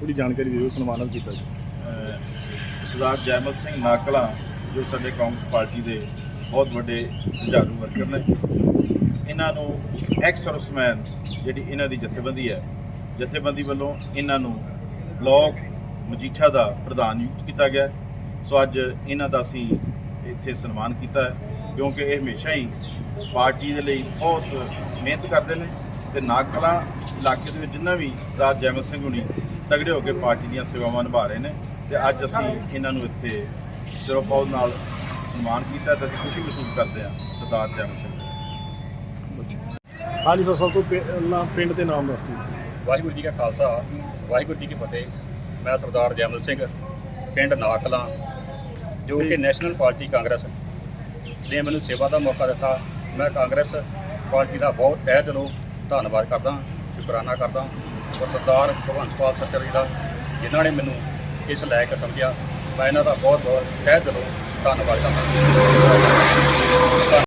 ਥੋੜੀ ਜਾਣਕਾਰੀ ਦਿਓ ਸਨਮਾਨਿਤ ਕੀਤਾ ਜੀ ਸਰਦਾਰ ਜੈਮਲ ਸਿੰਘ ਨਾਕਲਾ, ਜੋ ਸਾਡੇ ਕਾਂਗਰਸ ਪਾਰਟੀ ਦੇ ਬਹੁਤ ਵੱਡੇ ਜੁਝਾਰੂ ਵਰਕਰ ਨੇ, ਇਹਨਾਂ ਨੂੰ ਐਕਸ ਸਰਵਿਸਮੈਨ ਜਿਹੜੀ ਇਹਨਾਂ ਦੀ ਜਥੇਬੰਦੀ ਹੈ, ਜਥੇਬੰਦੀ ਵੱਲੋਂ ਇਹਨਾਂ ਨੂੰ ਬਲਾਕ ਮਜੀਠਾ ਦਾ ਪ੍ਰਧਾਨ ਨਿਯੁਕਤ ਕੀਤਾ ਗਿਆ। ਸੋ ਅੱਜ ਇਹਨਾਂ ਦਾ ਅਸੀਂ ਇੱਥੇ ਸਨਮਾਨ ਕੀਤਾ ਕਿਉਂਕਿ ਇਹ ਹਮੇਸ਼ਾ ਹੀ ਪਾਰਟੀ ਦੇ ਲਈ ਬਹੁਤ ਮਿਹਨਤ ਕਰਦੇ ਨੇ ਤੇ ਨਾਗਕਲਾ ਇਲਾਕੇ ਦੇ ਵਿੱਚ ਜਿੰਨਾ ਵੀ ਸਰਦਾਰ ਜੈਮਲ ਸਿੰਘ ਹੁਣੀ ਤਗੜੇ ਹੋ ਕੇ ਪਾਰਟੀ ਦੀਆਂ ਸੇਵਾਵਾਂ ਨਿਭਾ ਰਹੇ ਨੇ ਤੇ ਅੱਜ ਅਸੀਂ ਇਹਨਾਂ ਨੂੰ ਇੱਥੇ ਸਿਰੋਪਾਉ ਨਾਲ ਸਨਮਾਨ ਕੀਤਾ ਤੇ ਅਸੀਂ ਖੁਸ਼ੀ ਮਹਿਸੂਸ ਕਰਦੇ ਹਾਂ ਸਰਦਾਰ ਜੈਮਲ ਸਿੰਘ ਜੀ। ਹਾਂਜੀ ਸਰ ਸਭ ਤੋਂ ਪਹਿਲਾਂ ਪਿੰਡ ਦੇ ਨਾਮ ਦੱਸ ਦਿਓ। ਵਾਹਿਗੁਰੂ ਜੀ ਕਾ ਖਾਲਸਾ ਵਾਹਿਗੁਰੂ ਜੀ ਕੀ ਫਤਿਹ। ਮੈਂ ਸਰਦਾਰ ਜੈਮਲ ਸਿੰਘ ਪਿੰਡ ਨਾਕਲਾਂ ਜੋ ਕਿ ਨੈਸ਼ਨਲ ਪਾਰਟੀ ਕਾਂਗਰਸ ਨੇ ਮੈਨੂੰ ਸੇਵਾ ਦਾ ਮੌਕਾ ਦਿੱਤਾ। ਮੈਂ ਕਾਂਗਰਸ ਪਾਰਟੀ ਦਾ ਬਹੁਤ ਤਹਿ ਦਿਲੋਂ ਧੰਨਵਾਦ ਕਰਦਾ ਸ਼ੁਕਰਾਨਾ ਕਰਦਾ। ਸਰਦਾਰ ਭਗਵੰਤ ਪਾਲ ਸੱਚਰ ਜੀ ਦਾ, ਜਿਨ੍ਹਾਂ ਨੇ ਮੈਨੂੰ ਇਸ ਲਾਇਕ ਸਮਝਿਆ, ਮੈਂ ਇਹਨਾਂ ਦਾ ਬਹੁਤ ਬਹੁਤ ਤਹਿ ਦਿਲੋਂ ਧੰਨਵਾਦ ਕਰਦਾ।